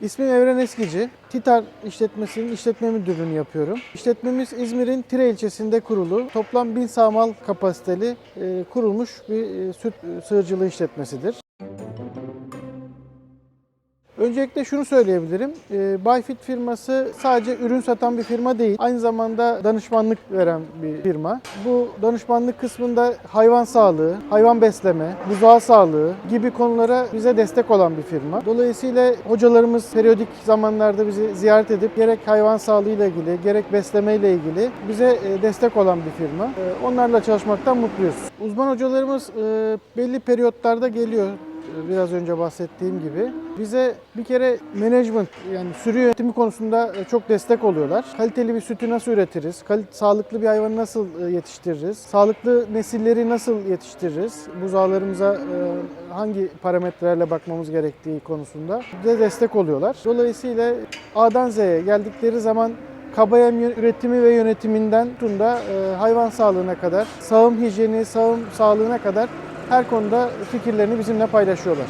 İsmim Evren Eskici. Titar işletmesinin işletme müdürlüğünü yapıyorum. İşletmemiz İzmir'in Tire ilçesinde kurulu. Toplam 1000 sağmal kapasiteli e, kurulmuş bir e, süt e, sığırcılığı işletmesidir. Öncelikle şunu söyleyebilirim. E, firması sadece ürün satan bir firma değil. Aynı zamanda danışmanlık veren bir firma. Bu danışmanlık kısmında hayvan sağlığı, hayvan besleme, buzağı sağlığı gibi konulara bize destek olan bir firma. Dolayısıyla hocalarımız periyodik zamanlarda bizi ziyaret edip gerek hayvan sağlığıyla ilgili, gerek besleme ile ilgili bize e, destek olan bir firma. E, Onlarla çalışmaktan mutluyuz. Uzman hocalarımız e, belli periyotlarda geliyor biraz önce bahsettiğim gibi. Bize bir kere management yani sürü yönetimi konusunda e, çok destek oluyorlar. Kaliteli bir sütü nasıl üretiriz? Kal- sağlıklı bir hayvanı nasıl e, yetiştiririz? Sağlıklı nesilleri nasıl yetiştiririz? Buzağlarımıza e, hangi parametrelerle bakmamız gerektiği konusunda bize destek oluyorlar. Dolayısıyla A'dan Z'ye geldikleri zaman kaba yem yö- üretimi ve yönetiminden tutun da e, hayvan sağlığına kadar, sağım hijyeni, sağım sağlığına kadar her konuda fikirlerini bizimle paylaşıyorlar.